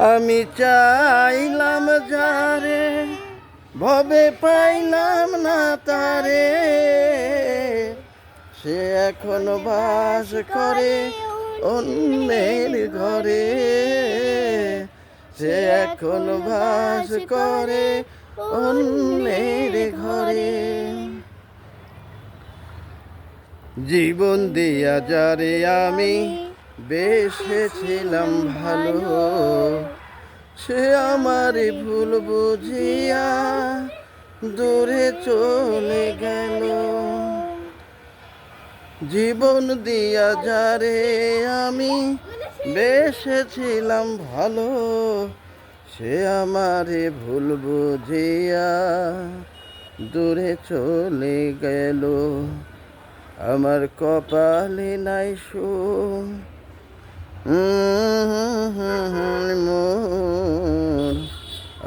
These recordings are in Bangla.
আমি চাইলাম যারে, ভবে পাইলাম না তারে। সে এখন বাস করে অন্যের ঘরে। সে এখন বাস করে অন্যের ঘরে। জীবন দিয়া যারে আমি বেসেছিলাম ভালো। সে আমার ভুল বুঝিয়া দূরে চলে গেল। জীবন দিয়া যারে আমি বেসেছিলাম ভালো। সে আমারে ভুল বুঝিয়া দূরে চলে গেল। আমার কপালে নাই সুখ মোর।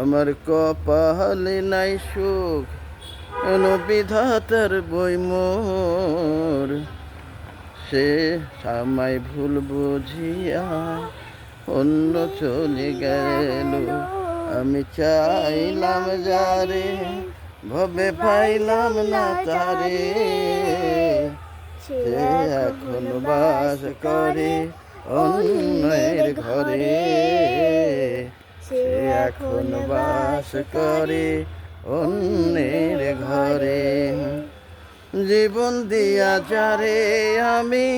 আমার কপালে নাই সুখ বিধাতার বই মোর। সে আমায় ভুল বুঝিয়া অন্য চলে গেল। আমি চাইলাম যারে, ভবে পাইলাম না তারে। এখন বাস করে অন্যের ঘরে সে এখন বাস করে অন্যের ঘরে। জীবন দিয়া যারে আমি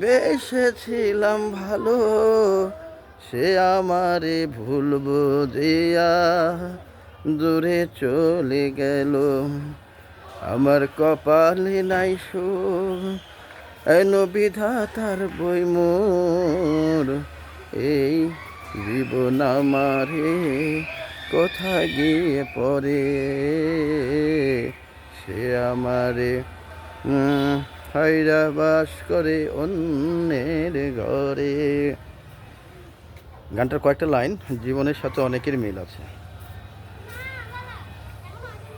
বেসেছিলাম ভালো সে আমারে ভুল বুঝিয়া দূরে চলে গেল। আমার কপালে নাই সুখ এন বিধাতার বই মোর, এই জীবন আমারে কোথায় গিয়ে পড়ে? সে আমারে হাইরা বাস করে অন্যের ঘরে। গানটার কয়েকটা লাইন, জীবনের সাথে অনেকের মিল আছে।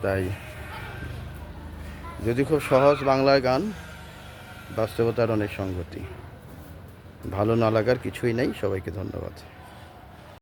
তাই, যদি খুব সহজ বাংলায় গান বাস্তবতার অনেক সঙ্গতি ভালো না লাগার কিছুই নেই। সবাইকে ধন্যবাদ।